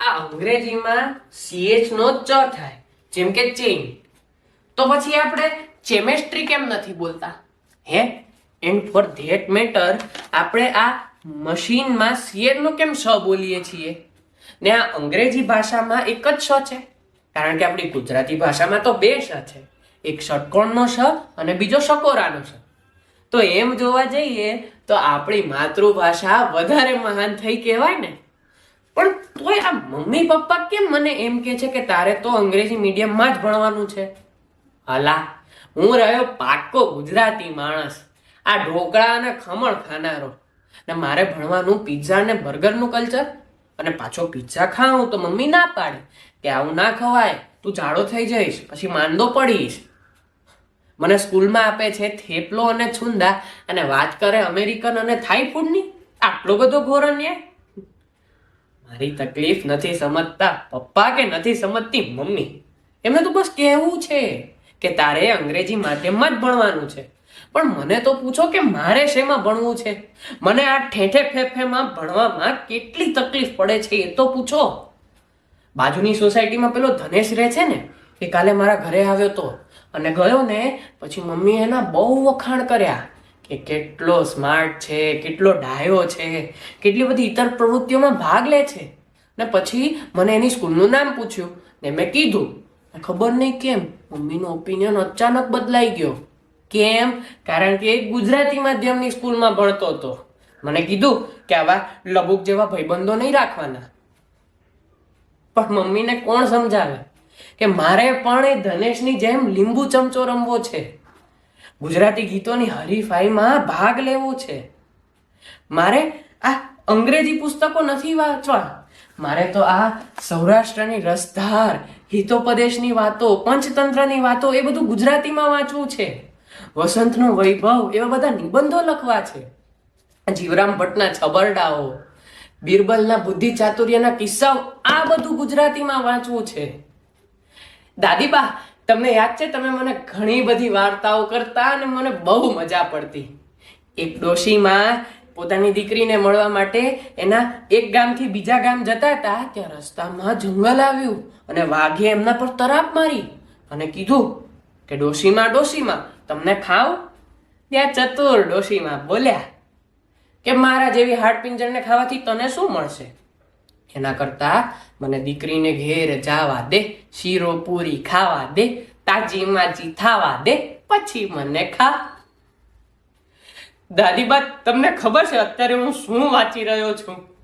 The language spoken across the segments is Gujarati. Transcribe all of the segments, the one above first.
અંગ્રેજીમાં સીએચ નો ચ થાય, જેમ કે ચેઇન તો પછી આપણે ચેમેસ્ટ્રી કેમ નથી બોલતા? હે? એન્ડ ફોર ધેટ મેટર આપણે આ મશીનમાં સીએચ નો કેમ સ બોલીએ છીએ? ને આ અંગ્રેજી ભાષામાં એક જ સ છે. કારણ કે આપણી ગુજરાતી ભાષામાં તો બે સ છે. એક ષટકોણનો સ અને બીજો સકોરાનો સ. તો એમ જોવા જઈએ તો આપણી માતૃભાષા વધારે મહાન થઈ કહેવાય ને. પણ તોય આ મમ્મી પપ્પા કેમ મને એમ કે છે કે તારે તો અંગ્રેજી મીડિયમમાં જ ભણવાનું છે? હાલા, હું રહ્યો પાક્કો ગુજરાતી માણસ. આ ઢોકળા અને ખમણ ખાનારો. ને મારે ભણવાનું પિઝા અને બર્ગરનું કલ્ચર અને પાછો પિઝા ખાઉં તો મમ્મી ના પાડે. કે આવું ના ખવાય. તું જાડો થઈ જઈશ, પછી માંદો પડીશ. મને સ્કૂલમાં આપે છે થેપલો અને છુંદા. અને વાત કરે અમેરિકન અને થાઈ ફૂડની આટલો બધો ઘોર અન્યાય? મારી તકલીફ નથી સમજતા, પપ્પા કે નથી સમજતી, મમ્મી. એમને તો બસ કહેવું છે કે તારે અંગ્રેજી માધ્યમમાં જ ભણવાનું છે. પણ મને તો પૂછો કે મારે શેમાં ભણવું છે? મને આ ઠેઠે ફેફેમાં ભણવામાં કેટલી તકલીફ પડે છે એ તો પૂછો. બાજુની સોસાયટીમાં પેલો ધનેશ રહે છે ને, એ કાલે મારા ઘરે આવ્યો તો. અને ગયો ને, પછી મમ્મીએ એના બહુ વખાણ કર્યા. કે કેટલો સ્માર્ટ છે, કેટલો ડાયો છે, કેટલી બધી ઇતર પ્રવૃત્તિઓમાં ભાગ લે છે. ને પછી મને એની સ્કૂલનું નામ પૂછ્યું ને મેં કીધું ખબર નહીં કેમ? મમ્મીનો ઓપિનિયન અચાનક બદલાઈ ગયો. કેમ? કારણ કે એ ગુજરાતી માધ્યમની સ્કૂલમાં ભણતો હતો. મને કીધું કે આવા લબુક જેવા ભાઈબંધો નહીં રાખવાના. પણ મમ્મીને કોણ સમજાવે? કે મારે પણ એ ધનેશની જેમ લીંબુ ચમચો રમવો છે. ગુજરાતી ગીતોની હરીફાઈમાં ભાગ લેવો છે. મારે આ અંગ્રેજી પુસ્તકો નથી વાંચવા. મારે તો આ સૌરાષ્ટ્રની રસધાર, હિતોપદેશની વાતો, પંચતંત્રની વાતો એ બધું ગુજરાતીમાં વાંચવું છે. વસંતનો વૈભવ એવા બધા નિબંધો લખવા છે. જીવરામ ભટ્ટના છબરડાઓ, બિરબલના બુદ્ધિ ચાતુર્યના કિસ્સાઓ આ બધું ગુજરાતીમાં વાંચવું છે. દાદીબા તમને યાદ છે, તમે મને ઘણી બધી વાર્તાઓ કરતા અને મને બહુ મજા પડતી. એક ડોશીમાં પોતાની દીકરીને મળવા માટે એના એક ગામથી બીજા ગામ જતા હતા, ત્યાં રસ્તામાં જંગલ આવ્યું અને વાઘે એમના પર તરાપ મારી અને કીધું કે, ડોશીમાં ડોશીમાં, તમને ખાવ? ત્યાં ચતુર ડોશીમાં બોલ્યા કે, મારા જેવી હાડપિંજરને ખાવાથી તને શું મળશે? એના કરતા મને દીકરીને ઘેર જાવા દે, શીરો પૂરી ખાવા દે, તાજી માજી થાવા દે, પછી મને ખા. દાદીબા, તમને ખબર છે અત્યારે હું શું વાંચી રહ્યો છું?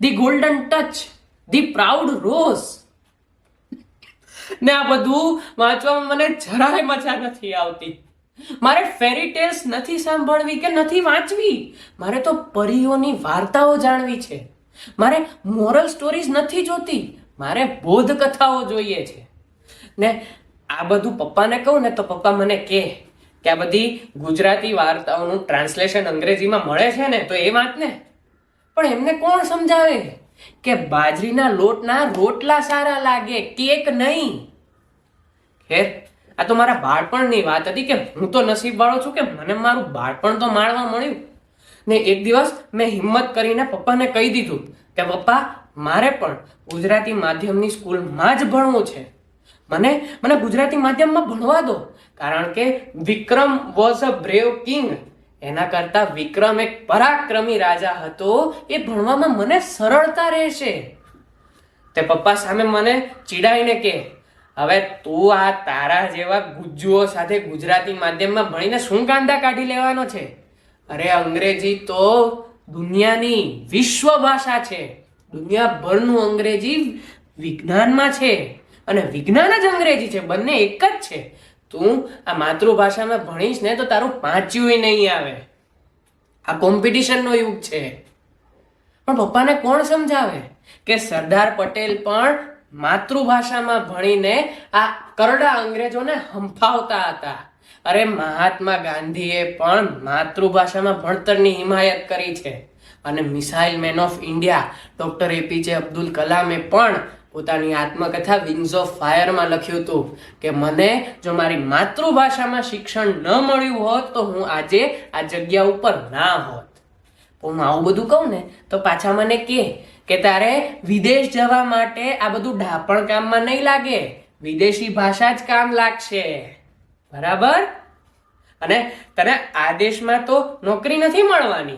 The golden touch, the proud rose. ને આ બધું વાંચવામાં મને જરાય મજા નથી આવતી. મારે ફેરી ટેલ્સ નથી સાંભળવી કે નથી વાંચવી? મારે તો પરીઓની વાર્તાઓ જાણવી છે. મારે મોરલ સ્ટોરીઝ નથી જોતી. મારે બોધ કથાઓ જોઈએ છે. ને આ બધું પપ્પાને કહું ને તો પપ્પા મને કહે કે આ બધી ગુજરાતી વાર્તાઓનું ટ્રાન્સલેશન અંગ્રેજીમાં મળે છે ને તો એ વાત ને. પણ એમને કોણ સમજાવે કે બાજરીના લોટના રોટલા સારા લાગે, કેક નહીં? ખેર, આ તો મારા બાળપણની વાત હતી કે હું તો નસીબ વાળો છું કે મને મારું બાળપણ તો માણવા મળ્યું. ને એક દિવસ મેં હિંમત કરીને પપ્પાને કહી દીધું કે, પપ્પા, મારે પણ ગુજરાતી માધ્યમની સ્કૂલમાં જ ભણવું છે. મને મને ગુજરાતી માધ્યમમાં ભણવા દો. કારણ કે Vikram was a brave king એના કરતા વિક્રમ એક પરાક્રમી રાજા હતો. એ ભણવામાં મને સરળતા રહેશે. તે પપ્પા સામે મને ચીડાઈને કે, હવે તું આ તારા જેવા ગુજ્જુઓ સાથે ગુજરાતી માધ્યમમાં ભણીને શું કાંદા કાઢી લેવાનો છે? અરે અંગ્રેજી તો દુનિયાની વિશ્વ ભાષા છે. દુનિયાભરનું અંગ્રેજી વિજ્ઞાનમાં છે અને વિજ્ઞાન જ અંગ્રેજી છે. બંને એક જ છે. તું આ માતૃભાષામાં ભણીશ ને તો તારું પાંચ્યું નહીં આવે. આ કોમ્પિટિશનનો યુગ છે. પણ પપ્પાને કોણ સમજાવે કે સરદાર પટેલ પણ માતૃભાષામાં ભણીને આ કરડા અંગ્રેજોને હંફાવતા હતા? અરે મહાત્મા ગાંધીએ પણ માતૃભાષામાં ભણતરની હિમાયત કરી છે. અને missile man of India, doctor A P J Abdul કલામે પણ પોતાની આત્મકથા વિંગ્સ ઓફ ફાયરમાં લખ્યું હતું કે, મને જો મારી માતૃભાષામાં શિક્ષણ ન મળ્યું હોત તો હું આજે આ જગ્યા ઉપર ના હોત. હું આવું બધું કહું ને, તો પાછા મને કે કે તારે વિદેશ જવા માટે આ બધું ડાપણ કામમાં નહીં લાગે. વિદેશી ભાષા જ કામ લાગશે. બરાબર? અને તને આદેશમાં તો નોકરી નથી મળવાની.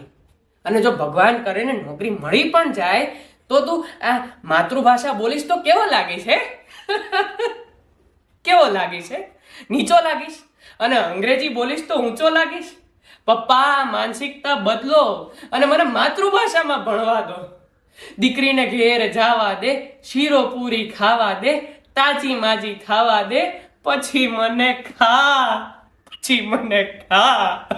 અને જો ભગવાન કરે ને નોકરી મળી પણ જાય, તો તું આ માતૃભાષા બોલીશ તો કેવો લાગીશ, હે? કેવો લાગીશ, હે? નીચો લાગીશ. અને અંગ્રેજી બોલીશ તો ઊંચો લાગીશ. પપ્પા, માનસિકતા બદલો અને મને માતૃભાષામાં ભણવા દો. દીકરીને ઘેર જાવા દે, શીરો પૂરી ખાવા દે તાજી માજી ખાવા દે પછી મને ખા. પછી મને ખા.